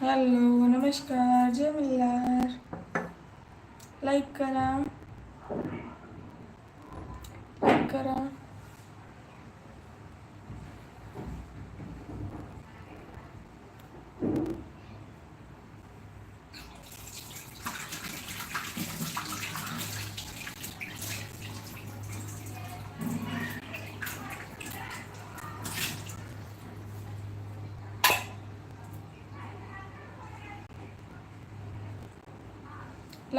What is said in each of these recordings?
Hello नमस्कार जय Malhar. Like करा like करा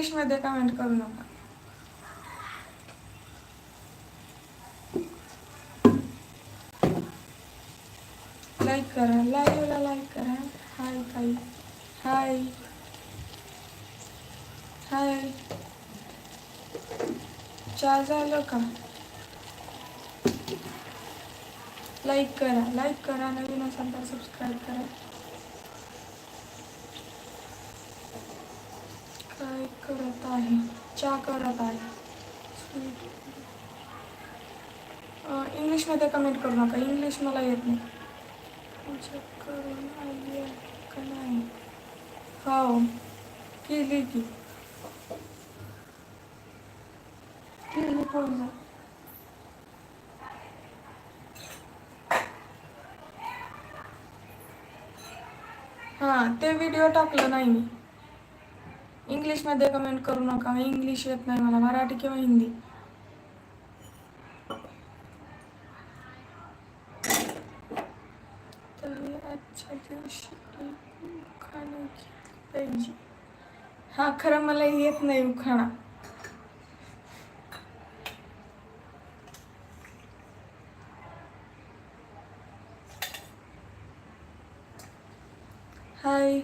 इंग्लिशमध्ये कमेंट करू नका. लाईक करा लाईव्हला लाईक करा. हाय ताई हाय हाय चहा झालं का? लाईक करा लाईक करा. नवीन असाल तर सबस्क्राईब करा काय करत च्या करत आहे. इंग्लिशमध्ये कमेंट करू नका. इंग्लिश मला येत नाही. चेक करून आली का नाही? हो केली की. केली पूर्ण हां ते व्हिडिओ टाकलं नाही मी. इंग्लिशमध्ये कमेंट करू नका. इंग्लिश येत नाही मला. मराठी किंवा हिंदी. आजच्या दिवशी पाहिजे. हा खरं मला येत नाही उखाणा हाय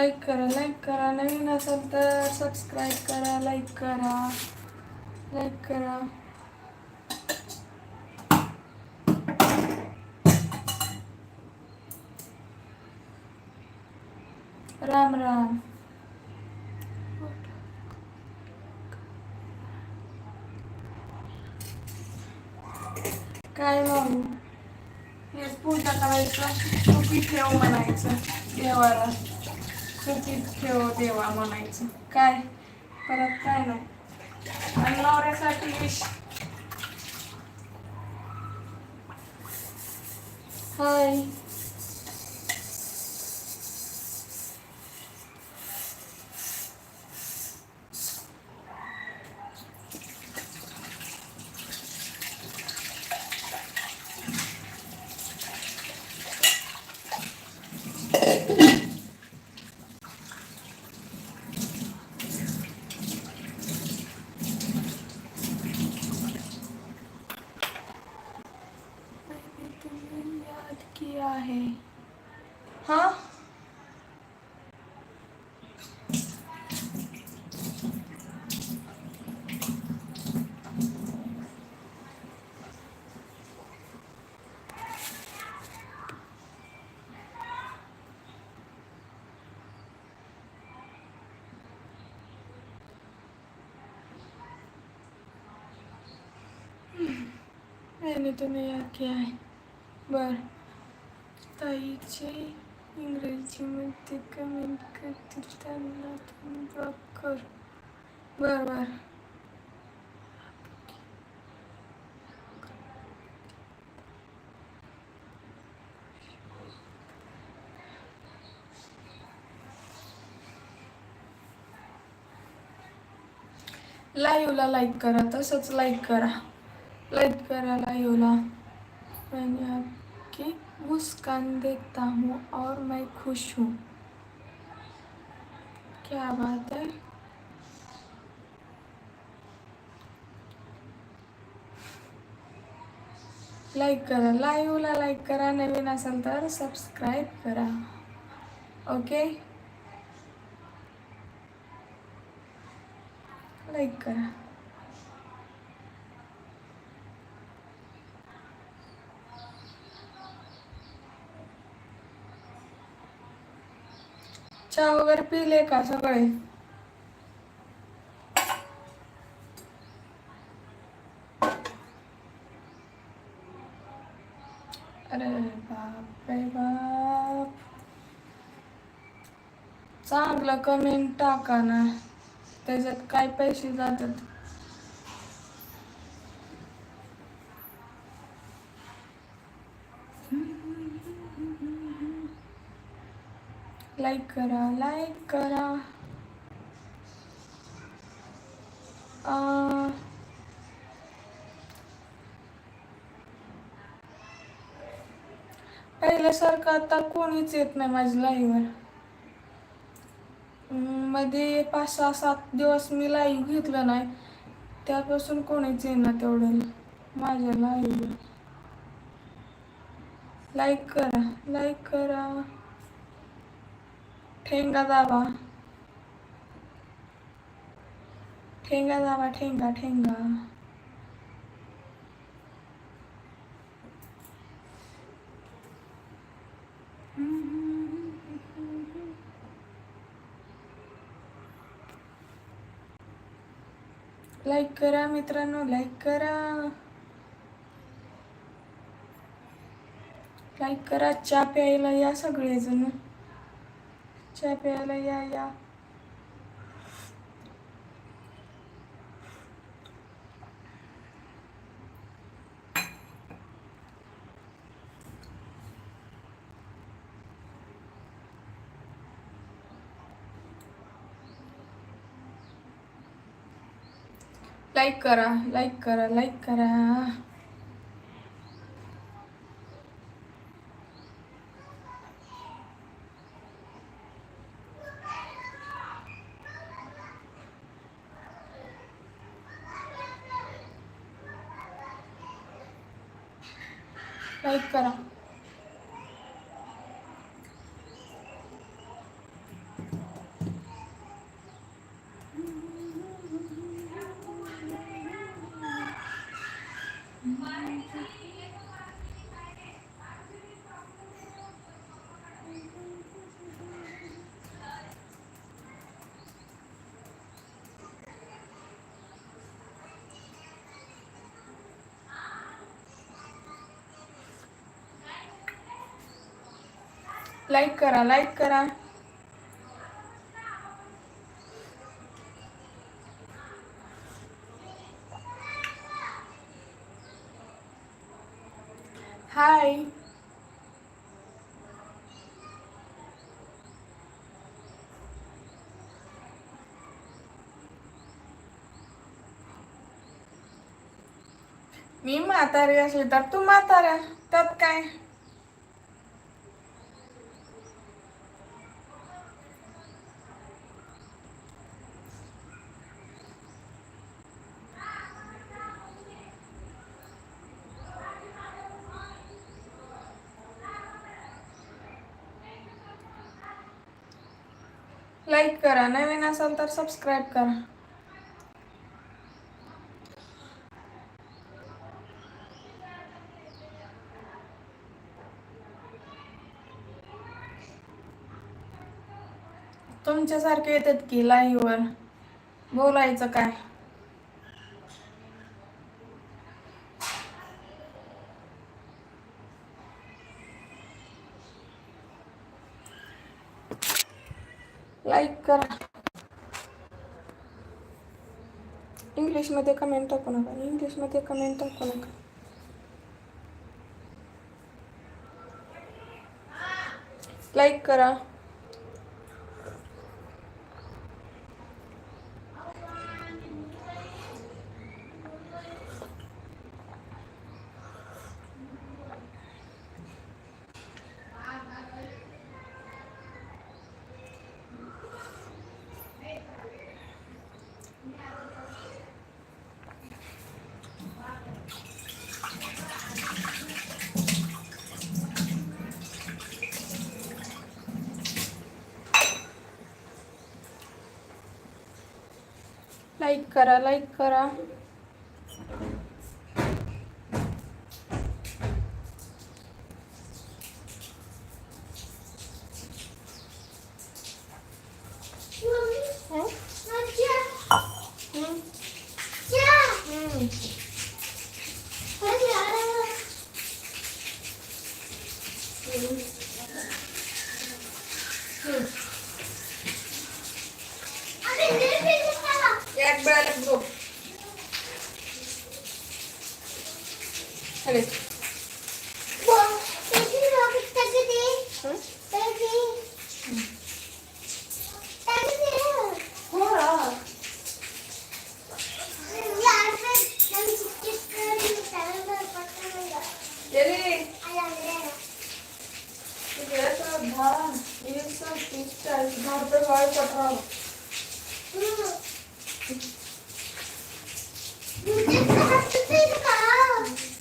लाईक करा लाईक करा. नवीन असेल तर सबस्क्राईब करा लाईक करा. लाईक करा. राम राम. काय मग हे पूजा करायचं सुखी ठेव म्हणायचं देवाला. सुखी ठेव देवा म्हणायचं. काय? परत काय नाही. आणि नवऱ्यासाठी विश. हाय मैंने तुम्हें याद किया है हाँ मैंने तुम्हें याद किया आहे बर ताईचे इंग्रजीमध्ये कमेंट करतील त्यांना तुम्ही ब्लॉक कर। बर बर। लाईव्हला लाईक करा तसंच लाईक करा. लाईक करा लाईव्हला मैंने आपकी मुस्कान देखता हूँ और मैं खुश हूँ। क्या बात है? लाईक करा लाईव्हला लाईक करा, नवीन असाल तर सबस्क्राईब करा। ओके लाईक करा। चहा वगैरे पिले का सगळे अरे बाप रे बाप. चांगलं कमेंट टाका ना. त्याच्यात काय पैसे जातात? लाईक करा लाईक करा. पहिल्यासारखं आता कोणीच येत नाही माझ्या लाईव्हवर. मध्ये पाच सहा सात दिवस मी लाईव्ह घेतलं नाही त्यापासून कोणीच येणार तेवढं माझ्या लाईव्हवर. लाईक करा लाईक करा. ठेंगा दाबा. ठेंगा दाबा ठेंगा ठेंगा. लाईक करा मित्रांनो लाईक करा. लाईक करा चहा प्यायला या सगळेजण. चहा प्यायला या या लाईक करा लाईक करा लाईक करा लाईक करा लाईक करा. हाय मी म्हातारी असली तर तू म्हाताऱ्या त्यात काय? लाईक करा नवीन असाल तर सबस्क्राईब करा. तुमच्यासारखे येतात की लाईव्हवर बोलायचं काय? लाईक करा. इंग्लिशमध्ये कमेंट टाकू नका. इंग्लिशमध्ये कमेंट टाकू नका. लाईक करा. लाईक करा लाईक करा हं? हं? हं. एक बेळाला गो अरे हं? हो रा. ये रे. तुझे असं दहा, वीस, तीस, चाळीस, दहा रुपये वाळ पटराव.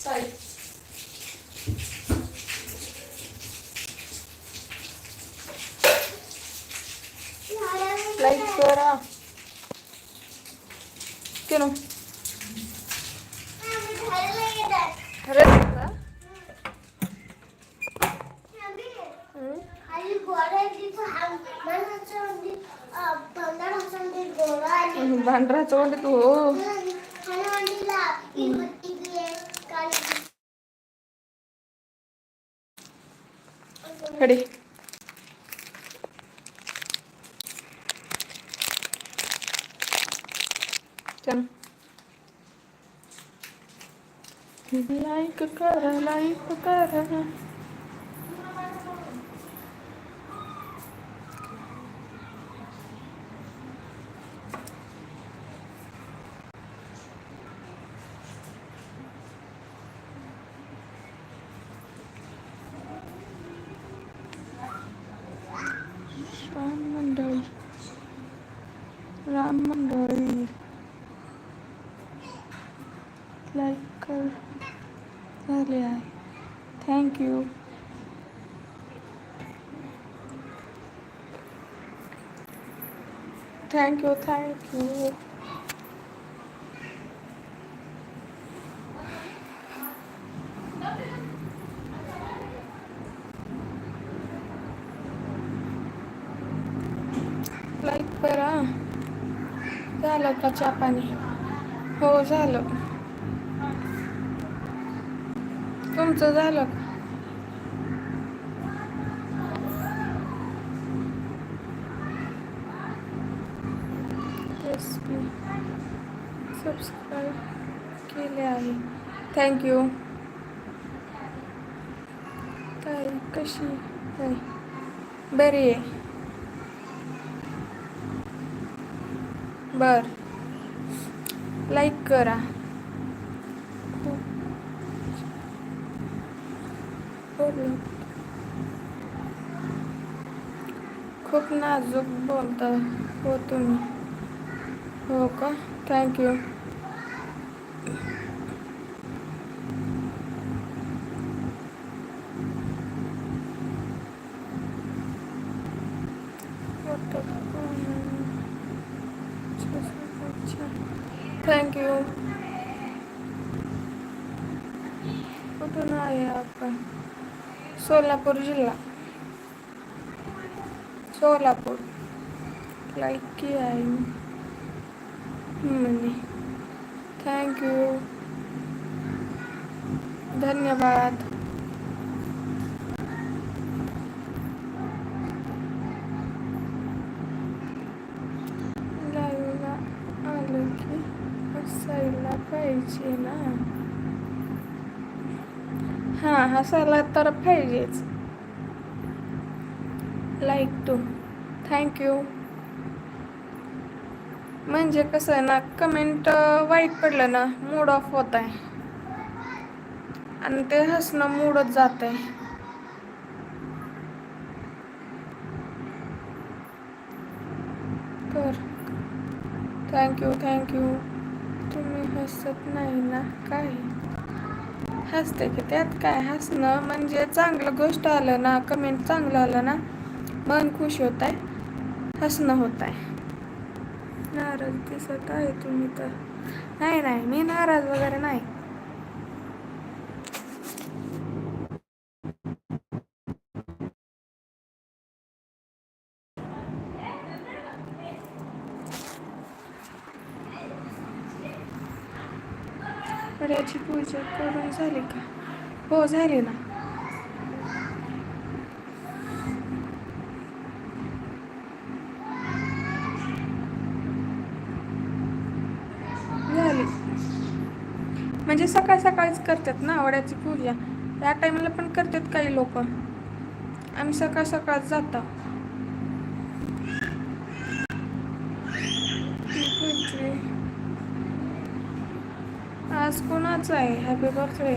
चालेल. लाईक करा केनो खरंच का? हं? भांडराचं म्हणजे तू हो खडी चल लाईक करा लाईक करा राम मंडळी राम मंडळी लाईक कर झाले आहे थँक्यू थँक्यू थँक्यू लाईक करा. झालं का चहा पाणी? हो झालं. तुमचं झालं का? Yes, please. सबस्क्राईब केले आहे थँक्यू काय कशी काय बरी आहे. बर. लाईक करा. खूप नाजूक बोलता हो तुम्ही. हो का? थँक्यू कुठून आहे आपण सोलापूर जिल्हा. सोलापूर. लाईक की आहे म्हणे थँक्यू धन्यवाद. लाईव्हला आलं की असायला पाहिजे ना. हां हसायला तर पाहिजेच. लाईक टू थँक्यू म्हणजे कसं आहे ना कमेंट वाईट पडलं ना मूड ऑफ होत आहे आणि ते हसणं मूडच जात आहे तर थँक्यू थँक्यू तुम्ही हसत नाही ना काही. हसते की त्यात काय हसणं? म्हणजे चांगलं गोष्ट आलं ना कमेंट चांगलं आलं ना मन खुश होत आहे हसणं होत आहे नाराज दिसत आहे तुम्ही तर. नाही नाही मी नाराज वगैरे नाही वड्याची पूजा करून झाले का? हो झाले ना. झाले. म्हणजे सकाळ सकाळीच करतात ना वड्याची पूजा. या टायमाला पण करतात काही लोक. आम्ही सकाळ सकाळच जातो. आज कोणाचं आहे? हॅपी बर्थडे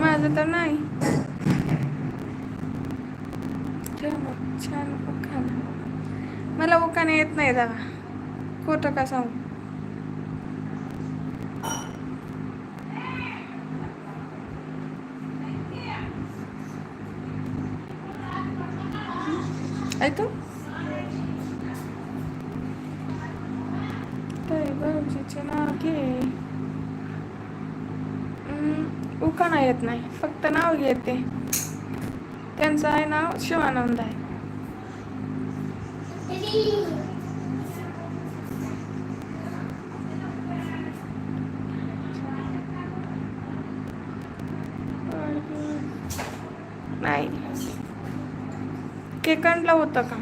माझं तर नाही. छान उखाणा. मला उखाणे येत नाही दादा खोटं का सांगू? ऐकू ताई भाऊजीचे नाव घे. उखाणा येत नाही. फक्त नाव घेते. त्यांचं आहे नाव शिवानंद आहे. नाही. केकंडला होतं का?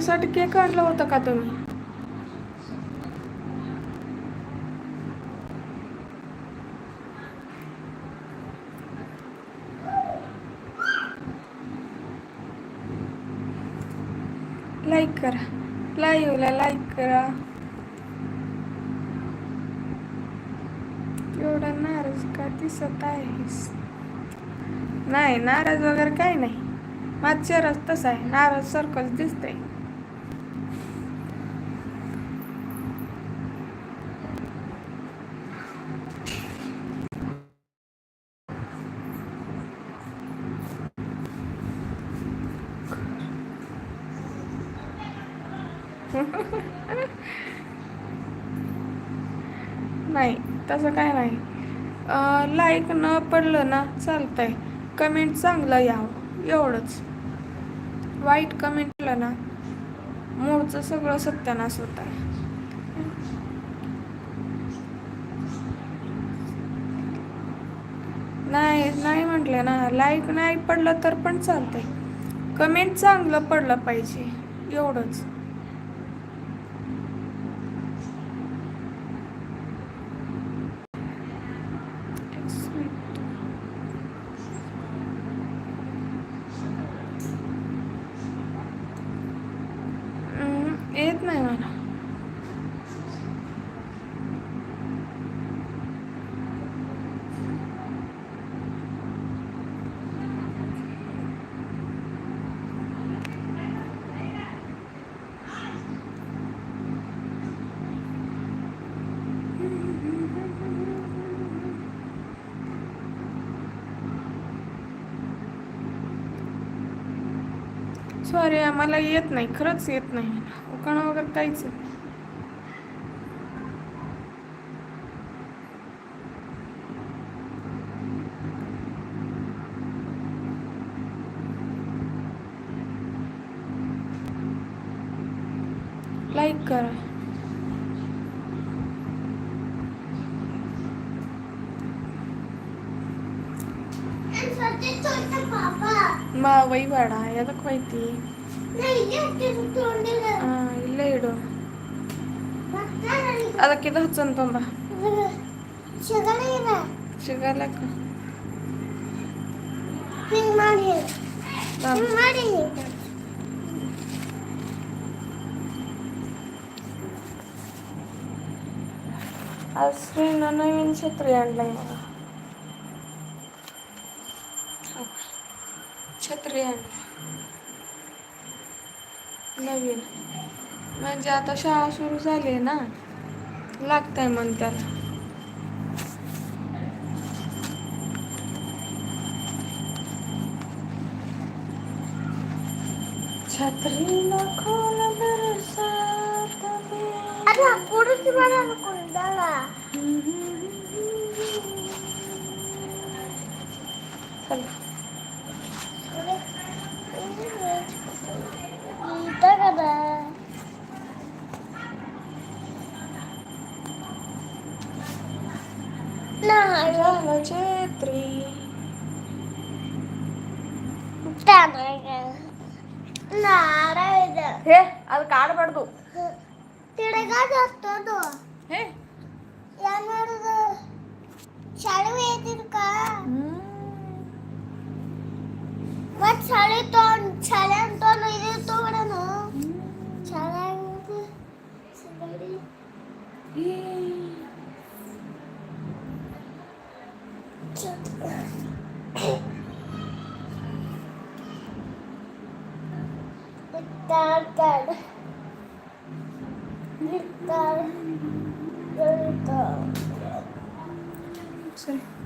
माझ्यासाठी केक आणला होता का तुम्ही? लाईक करा. लाईव्हला लाईक करा. एवढा नाराज का दिसत आहेस? नाही नाराज वगैरे काही नाही. मागच्या चेहराच आहे. नाराज सारखंच दिसतंय. नाही तसं काय नाही. लाईक न पडलं ना चालतंय. कमेंट चांगलं यावं एवढंच. वाईट कमेंटलं ना मूळचं सगळं सत्यानाश होत आहे. नाही नाही म्हटलं ना लाईक नाही पडलं तर पण चालतंय. कमेंट चांगलं पडलं पाहिजे एवढंच हम्म, येत नाही मला सॉरी आम्हाला येत नाही खरंच येत नाही उकाणं वगैरे काहीच येत नाही. लाईक करा ಮಾ ಒಯ್ಬೇಡ ಎದಕ್ಕೆ ಹೋಯ್ತಿ ಇಲ್ಲೇ ಇಡು. ಅದಕ್ಕಿದ ಹಚ್ಚನ್ ಹಚ್ಚಂತಂದ ಸಿಗಲಕ್ಕ ಅಸ್ರಿ ನನ್ನ ವಿನ್ಸತ್ರಿ ಅಂಡ್ಲಂಗ नवीन. म्हणजे आता शाळा सुरू झाली आहे ना लागत आहे मग त्याला. छत्री खोल बरसात अरे तुम्हाला नाही झालं चैत्री त्या नाही का नारायण हे आता काढ पडतो तिकडे का जातो तो हे यावर शाळेत